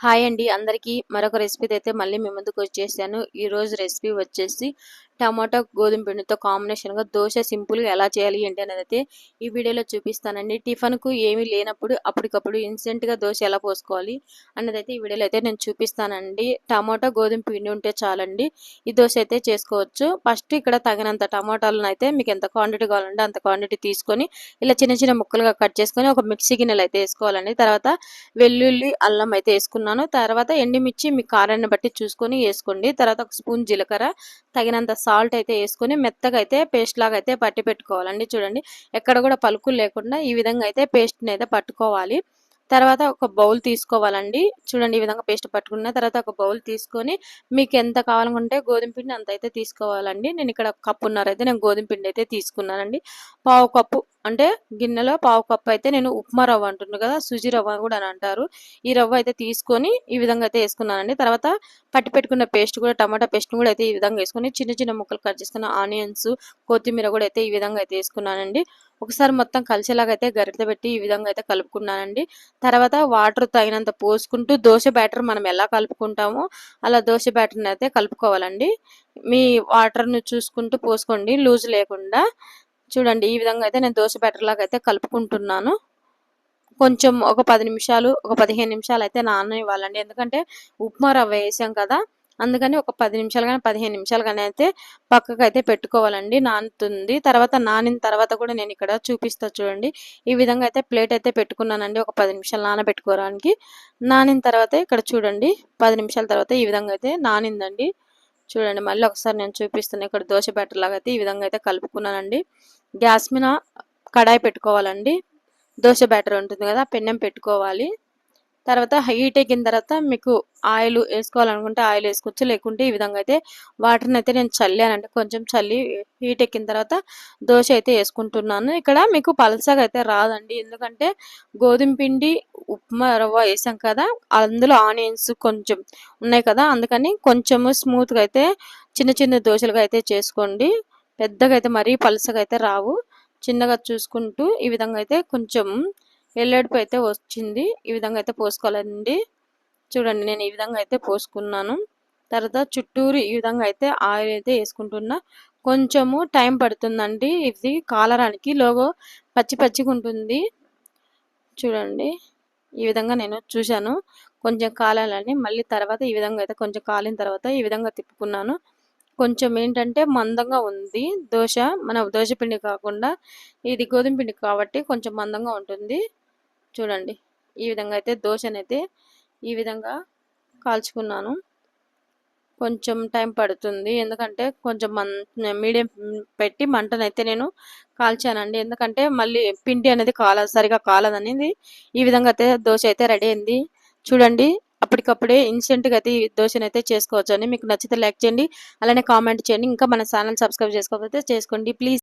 Hi అండి. అందరికీ మరొక రెసిపీ అయితే మళ్ళీ మీ ముందుకు వచ్చేసాను. ఈ రోజు రెసిపీ వచ్చేసి టమాటో గోధుమ పిండితో కాంబినేషన్గా దోశ సింపుల్గా ఎలా చేయాలి ఏంటి అనేది అయితే ఈ వీడియోలో చూపిస్తానండి. టిఫిన్కు ఏమీ లేనప్పుడు అప్పటికప్పుడు ఇన్స్టెంట్గా దోశ ఎలా పోసుకోవాలి అన్నది అయితే ఈ వీడియోలో అయితే నేను చూపిస్తానండి. టమాటో గోధుమ పిండి ఉంటే చాలండి. ఈ దోశ అయితే చేసుకోవచ్చు. ఫస్ట్ ఇక్కడ తగినంత టమాటాలను అయితే మీకు ఎంత క్వాంటిటీ కావాలంటే అంత క్వాంటిటీ తీసుకొని ఇలా చిన్న చిన్న ముక్కలుగా కట్ చేసుకొని ఒక మిక్సీ గిన్నెలు అయితే వేసుకోవాలండి. తర్వాత వెల్లుల్లి అల్లం అయితే వేసుకున్నాను. తర్వాత ఎండుమిర్చి మీ కారాన్ని బట్టి చూసుకొని వేసుకోండి. తర్వాత ఒక స్పూన్ జీలకర్ర తగినంత సాల్ట్ అయితే వేసుకొని మెత్తగా అయితే పేస్ట్ లాగా అయితే పట్టి పెట్టుకోవాలండి. చూడండి ఎక్కడ కూడా పలుకులు లేకుండా ఈ విధంగా అయితే పేస్ట్ని అయితే పట్టుకోవాలి. తర్వాత ఒక బౌల్ తీసుకోవాలండి. చూడండి ఈ విధంగా పేస్ట్ పట్టుకున్న తర్వాత ఒక బౌల్ తీసుకొని మీకు ఎంత కావాలనుకుంటే గోధుమ పిండి అంత అయితే తీసుకోవాలండి. నేను ఇక్కడ కప్పున్నర అయితే నేను గోధుమ పిండి అయితే తీసుకున్నానండి. పావు కప్పు అంటే గిన్నెలో పావు కప్పు అయితే నేను ఉప్మా రవ్వ అంటున్నాను కదా సుజీ రవ్వ కూడా అని అంటారు. ఈ రవ్వ అయితే తీసుకొని ఈ విధంగా అయితే వేసుకున్నానండి. తర్వాత పట్టి పెట్టుకున్న పేస్ట్ కూడా టమాటా పేస్ట్ కూడా అయితే ఈ విధంగా వేసుకొని చిన్న చిన్న ముక్కలు కట్ చేసుకున్న ఆనియన్స్ కొత్తిమీర కూడా అయితే ఈ విధంగా అయితే వేసుకున్నానండి. ఒకసారి మొత్తం కలిసేలాగా అయితే గరిట పెట్టి ఈ విధంగా అయితే కలుపుకున్నానండి. తర్వాత వాటర్ తగినంత పోసుకుంటూ దోశ బ్యాటర్ మనం ఎలా కలుపుకుంటామో అలా దోశ బ్యాటర్ని అయితే కలుపుకోవాలండి. మీ వాటర్ను చూసుకుంటూ పోసుకోండి. లూజ్ లేకుండా చూడండి ఈ విధంగా అయితే నేను దోశ బ్యాటర్ లాగా అయితే కలుపుకుంటున్నాను. కొంచెం ఒక పది నిమిషాలు ఒక పదిహేను నిమిషాలు అయితే నాననివ్వాలండి. ఎందుకంటే ఉప్మా రవ్వ వేసాం కదా అందుకని ఒక పది నిమిషాలు కానీ పదిహేను నిమిషాలు కానీ అయితే పక్కకు అయితే పెట్టుకోవాలండి నానుతుంది. తర్వాత నానిన తర్వాత కూడా నేను ఇక్కడ చూపిస్తా చూడండి. ఈ విధంగా అయితే ప్లేట్ అయితే పెట్టుకున్నానండి ఒక పది నిమిషాలు నానబెట్టుకోవడానికి. నానిన తర్వాత ఇక్కడ చూడండి పది నిమిషాల తర్వాత ఈ విధంగా అయితే నానిందండి. చూడండి మళ్ళీ ఒకసారి నేను చూపిస్తాను ఇక్కడ దోశ బ్యాటర్ లాగా అయితే ఈ విధంగా అయితే కలుపుకున్నానండి. గ్యాస్ మీద కడాయి పెట్టుకోవాలండి. దోశ బ్యాటర్ ఉంటుంది కదా పెన్నెం పెట్టుకోవాలి. తర్వాత హీట్ ఎక్కిన తర్వాత మీకు ఆయిల్ వేసుకోవాలనుకుంటే ఆయిల్ వేసుకోవచ్చు. లేకుంటే ఈ విధంగా అయితే వాటర్ని అయితే నేను చల్లానంటే కొంచెం చల్లి హీట్ ఎక్కిన తర్వాత దోశ అయితే వేసుకుంటున్నాను. ఇక్కడ మీకు పలసగా అయితే రాదండి. ఎందుకంటే గోధుమ పిండి ఉప్మా రవ్వ వేసాం కదా. అందులో ఆనియన్స్ కొంచెం ఉన్నాయి కదా. అందుకని కొంచెము స్మూత్గా అయితే చిన్న చిన్న దోశలుగా అయితే చేసుకోండి. పెద్దగా అయితే మరీ పలసగా అయితే రావు. చిన్నగా చూసుకుంటూ ఈ విధంగా అయితే కొంచెం ఎల్లడిపు అయితే వచ్చింది. ఈ విధంగా అయితే పోసుకోవాలండి. చూడండి నేను ఈ విధంగా అయితే పోసుకున్నాను. తర్వాత చుట్టూరు ఈ విధంగా అయితే ఆయిల్ అయితే వేసుకుంటున్నా. కొంచెము టైం పడుతుందండి. ఇది కాలరానికి లోగో పచ్చి పచ్చిగా ఉంటుంది. చూడండి ఈ విధంగా నేను చూశాను. కొంచెం కాలాలని మళ్ళీ తర్వాత ఈ విధంగా అయితే కొంచెం కాలిన తర్వాత ఈ విధంగా తిప్పుకున్నాను. కొంచెం ఏంటంటే మందంగా ఉంది. దోశ మన దోశ పిండి కాకుండా ఇది గోధుమ పిండి కాబట్టి కొంచెం మందంగా ఉంటుంది. చూడండి. ఈ విధంగా అయితే దోశనైతే ఈ విధంగా కాల్చుకున్నాను. కొంచెం టైం పడుతుంది. ఎందుకంటే కొంచెం మన్ మీడియం పెట్టి మంటనైతే నేను కాల్చానండి. ఎందుకంటే మళ్ళీ పిండి అనేది కాల సరిగా కాలదనేది. ఈ విధంగా అయితే దోశ అయితే రెడీ అయింది చూడండి అప్పటికప్పుడే ఇన్స్టెంట్గా అయితే ఈ దోశను అయితే చేసుకోవచ్చు అండి మీకు నచ్చితే లైక్ చేయండి. అలానే కామెంట్ చేయండి. ఇంకా మన ఛానల్ సబ్స్క్రైబ్ చేసుకోకపోతే చేసుకోండి. ప్లీజ్.